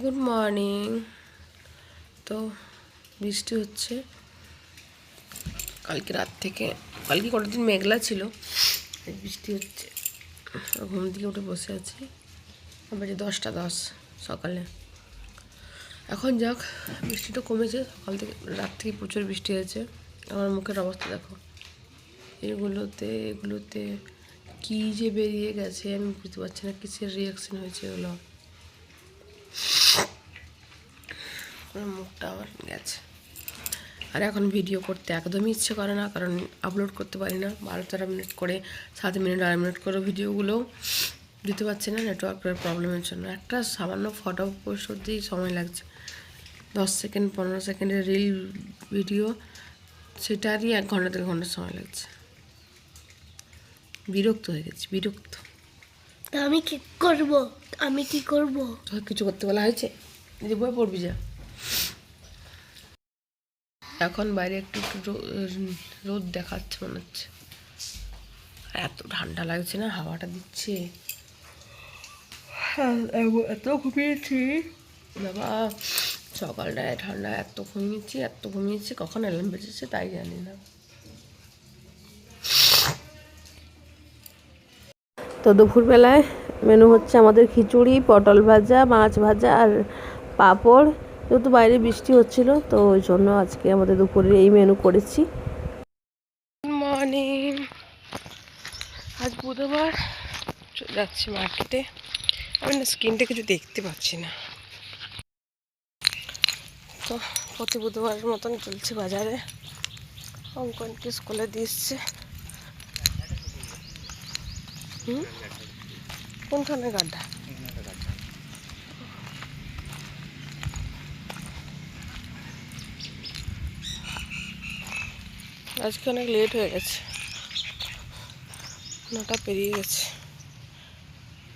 Good morning তো বৃষ্টি হচ্ছে। কালকে রাত থেকে, কালকে কটা দিন মেঘলা ছিল বৃষ্টি হচ্ছে। ঘুম থেকে উঠে বসে আছি। বাজে দশটা দশ সকালে। এখন যাক, বৃষ্টিটা কমেছে। সকাল থেকে, রাত থেকে প্রচুর বৃষ্টি হয়েছে। আমার মুখের অবস্থা দেখো। এগুলোতে এগুলোতে কী যে বেরিয়ে গেছে, আমি বুঝতে পারছি না, কিসের রিয়াকশন হয়েছে এগুলো আমার মুখটা আমার গেছে। আর এখন ভিডিও করতে একদমই ইচ্ছে করে না কারণ আপলোড করতে পারি না। বারো তেরো মিনিট করে সাত মিনিট আড়াই মিনিট করে ভিডিওগুলো দিতে পারছি না নেটওয়ার্কের প্রবলেমের জন্য। একটা সামান্য ফটো পোস্ট করতেই সময় লাগছে। দশ সেকেন্ড পনেরো সেকেন্ডের রিল ভিডিও সেটারই এক ঘণ্টা দেড় ঘণ্টা সময় লাগছে। বিরক্ত হয়ে গেছি বিরক্ত। তা আমি কি করব? আমি কি করব? তোকে কিছু করতে বলা হয়েছে? যে বই পড়বি যা। এখন বাইরে একটু একটু রোদ দেখাচ্ছে মনে হচ্ছে। এত ঠান্ডা লাগছে না হাওয়াটা দিচ্ছে। হ্যাঁ, এত ঘুমিয়েছি। বাবা সকালটায় ঠান্ডা এত ঘুমিয়েছি এত ঘুমিয়েছি কখন অ্যালার্ম বেজেছে তাই জানি না। তো দুপুরবেলায় মেনু হচ্ছে আমাদের খিচুড়ি পটল ভাজা মাছ ভাজা আর পাঁপড়। যেহেতু বাইরে বৃষ্টি হচ্ছিল, তো ওই জন্য আজকে আমাদের দুপুরে এই মেনু করেছি। মর্নিং আজ বুধবার যাচ্ছি মার্কেটে। আমি না স্কিনটা কিছু দেখতে পাচ্ছি না। তো প্রতি বুধবারের মতন চলছে বাজারে। অঙ্কনকে স্কুলে দিচ্ছে? হুম? কোনখানে গাড্ডা আজকে অনেক লেট হয়ে গেছে। নটা পেরিয়ে গেছে।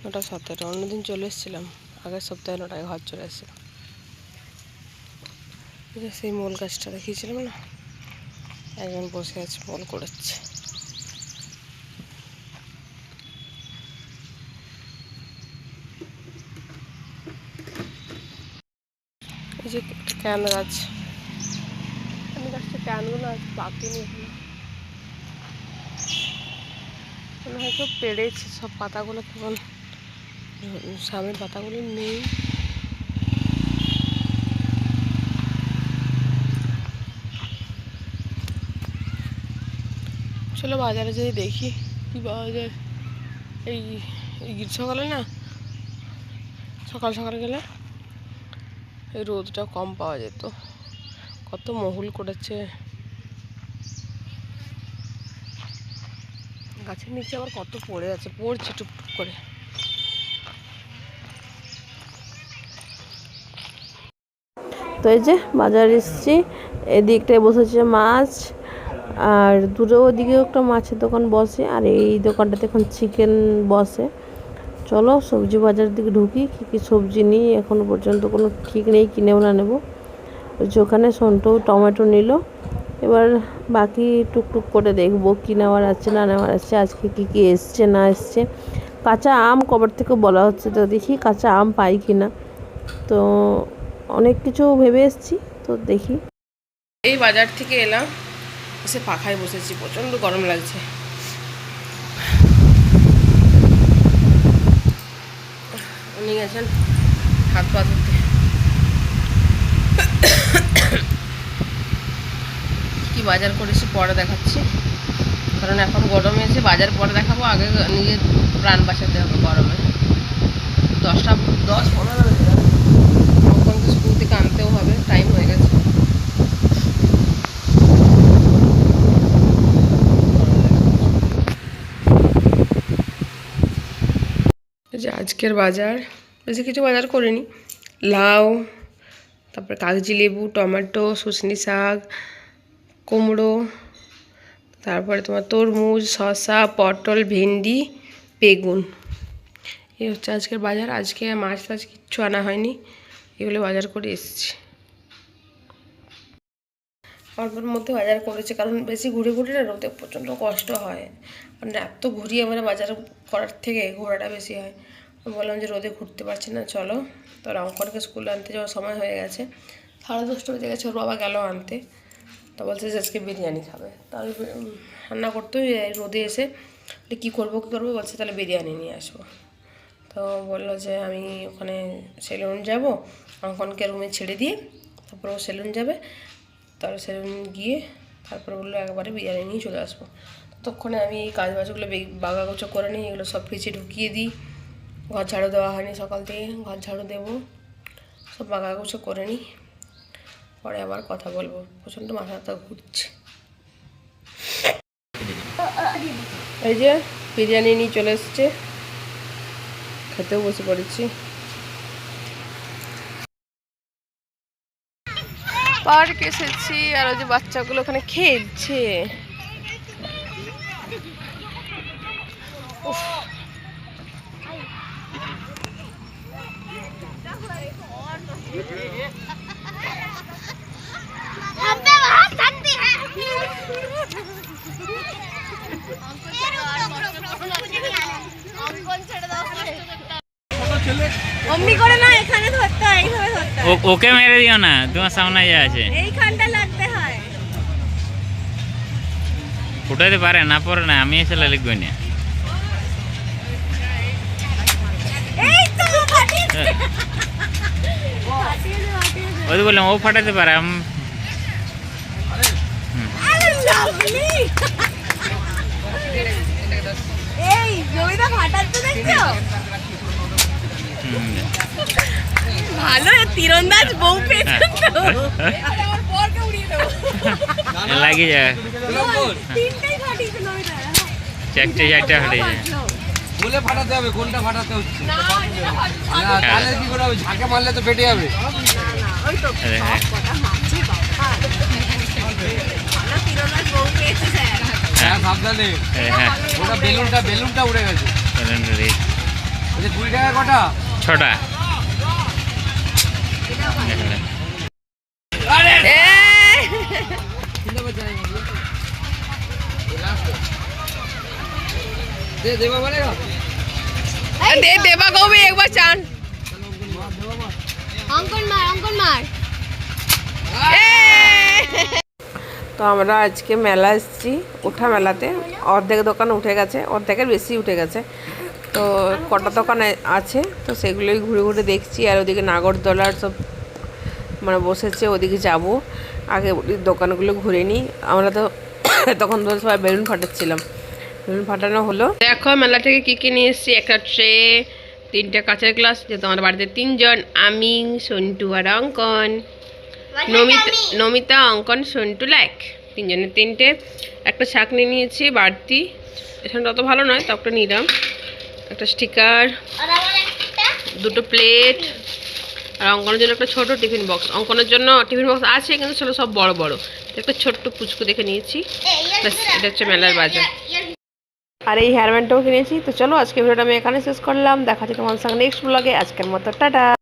নটা সতেরো অন্যদিন চলে এসেছিলাম। আগের সপ্তাহে নটায় ঘর চলে এসেছিলাম সেই মোল গাছটা দেখিয়েছিলাম না? একজন বসে আছে, মোল করেছে এই যে ক্যান গাছ ক্যানগুলো আজ পাকিনি মনে হয় কেউ পেড়েছে সব পাতাগুলো কেমন সামনের পাতাগুলো নেই। চলো বাজারে যেয়ে দেখি কি পাওয়া যায়। এই এই গ্রীষ্মকালে না, সকাল সকাল গেলে এই রোদটা কম পাওয়া যেত। কত মহুল করেছে। গাছের নিচে আবার কত পড়ে আছে, পড়ছে টুকটুক করে। তো এই যে বাজার এসেছি, এদিকটায় বসেছে মাছ, আর দূরে ওদিকেও একটা মাছের দোকান বসে, আর এই দোকানটাতে এখন চিকেন বসে। চলো সবজি বাজার দিকে ঢুকি, কী কী সবজি নিই, এখনও পর্যন্ত কোনো ঠিক নেই, কিনেও না নেব। ওখানে সন্টু টমেটো নিল। এবার বাকি টুকটুক করে দেখব কী নেওয়ার আছে, না নেওয়ার আছে, আজকে কী কী এসছে, না এসছে। কাঁচা আম কবার থেকে বলা হচ্ছে তো দেখি কাঁচা আম পাই কি না। তো অনেক কিছু ভেবে এসছি, তো দেখি। এই বাজার থেকে এলাম, এসে পাখায় বসেছি, প্রচণ্ড গরম লাগছে। উনি গেছেন হাত পা ধুতে। কি বাজার করেছি পরে দেখাচ্ছি। কারণ এখন গরমে এসে বাজার পরে দেখাবো, আগে নিজের প্রাণ বাঁচাতে হবে গরমে। দশটা, দশ পনেরো গেছে। ওখানকে স্কুল থেকে আনতেও হবে টাইম হয়ে গেছে। আজকের বাজার বেশি কিছু বাজার করিনি। লাউ তারপরে কাগজি লেবু, টমেটো শুশনি শাক, কুমড়ো, তারপরে তোমার তরমুজ, শসা, পটল, ভেন্ডি, বেগুন। এই হচ্ছে আজকের বাজার। আজকে মাছ টাছ কিচ্ছু আনা হয়নি। এগুলো বাজার করে এসেছি। অল্পের মধ্যে বাজার করেছে, কারণ বেশি ঘুরে ঘুরে না রোদে প্রচণ্ড কষ্ট হয়। মানে এত ঘুরিয়ে মানে বাজার করার থেকে ঘোরাটা বেশি হয়। বললাম যে রোদে ঘুরতে পারছি না, চলো। তো অঙ্কনকে স্কুলে আনতে যাওয়ার সময় হয়ে গেছে। সাড়ে দশটা বেজে গেছে, ওর বাবা গেল আনতে। তো বলছে যে আজকে বিরিয়ানি খাবে। তাহলে রান্না করতে রোদে এসে কী করব কী করব? বলছে, তাহলে বিরিয়ানি নিয়ে আসব। তো বলল যে, আমি ওখানে সেলুন যাব অঙ্কনকে রুমে ছেড়ে দিয়ে তারপর ও সেলুন যাবে। তারপর সেলুন গিয়ে তারপর বলল, একবারে বিরিয়ানি নিয়ে চলে আসব। ততক্ষণে আমি এই কাজ বাজগুলো বাগাগোচো করে নিই, এগুলো সব ফ্রিজে ঢুকিয়ে দিই। ঘর ঝাড়ু দেওয়া হয়নি সকাল থেকে, ঘর ঝাড়ু দেবো। সব বাগাগোচো করে নিই পরে আবার কথা বলব। প্রচণ্ড মাথা ব্যথা ঘুরছে। এই যে বিরিয়ানি নিয়ে চলে এসছে। খেতেও বসে পড়েছি। পার্ক এসেছি আর ওই যে বাচ্চাগুলো ওখানে খেলছে। অমনি করে না এখানে ধরতে হয় এইভাবে ধরতে হয়। ওকে মেরে দিও না তোমার সামনে যা আছে। এইখানটা লাগতে হয়। ফুটাতে পারে না পরে না আমি এসে লিখবই না এই তো ওই তো বললাম ও ফাটাতে পারে আম- এই জমিটা ফাটাচ্ছে দেখছ ভালো তীরন্দাজ বউ পেয়েছেন তো লাগিয়ে যায়। তিনটেই ফাটিয়েছে জমিটা চারটে চারটে ফাটে যায় বলে ফাটাতে হবে কোনটা ফাটাতে হচ্ছে। না তাহলে কি করে হবে? ঝাঁকে মারলে তো ফেটে যাবে। হ্যাঁ। হ্যাঁ। সাবধানে। হ্যাঁ ওটা বেলুনটা বেলুনটা উড়ে গেছে। বলছে কুড়ি টাকা কটা? ছটা। দেবা বলে দে দেবা কবি একবার চান। অঙ্কন মার অঙ্কন মার। তো আমরা আজকে মেলা এসেছি ওঠা মেলাতে। অর্ধেক দোকান উঠে গেছে অর্ধেকের বেশি উঠে গেছে। তো কটা দোকান আছে তো সেগুলোই ঘুরে ঘুরে দেখছি। আর ওদিকে নাগরদোলার সব মানে বসেছে ওদিকে যাব। আগে দোকানগুলো ঘুরে নিই। আমরা তো তখন ধরে সবাই বেলুন ফাটাচ্ছিলাম। ফাটানো হলো। দেখো মেলা থেকে কি কি নিয়ে এসেছি? একটা ট্রে তিনটে কাঁচের গ্লাস যেহেতু আমার বাড়িতে তিনজন আমি সন্টু আর অঙ্কন। নমিতা নমিতা অঙ্কন সন্টু লাইক। তিনজনের তিনটে। একটা ছাকনি নিয়েছি বাড়তি। এখানে অত ভালো নয় তো একটা নিলাম। একটা স্টিকার আর আমার একটা? দুটো প্লেট। আর অঙ্কনের জন্য একটা ছোট টিফিন বক্স। অঙ্কনের জন্য টিফিন বক্স আছে কিন্তু সেগুলো সব বড় বড়। একটা ছোট্ট পুচকু দেখে নিয়েছি। ব্যাস এটা হচ্ছে মেলার বাজার। আর এই হেয়ার ব্যান্ডটাও কিনেছি। তো চলো আজকে ভিডিওটা আমি এখানে শেষ করলাম। দেখা যাচ্ছে তোমার সঙ্গে নেক্সট ব্লগে আজকের মতো, টাটা।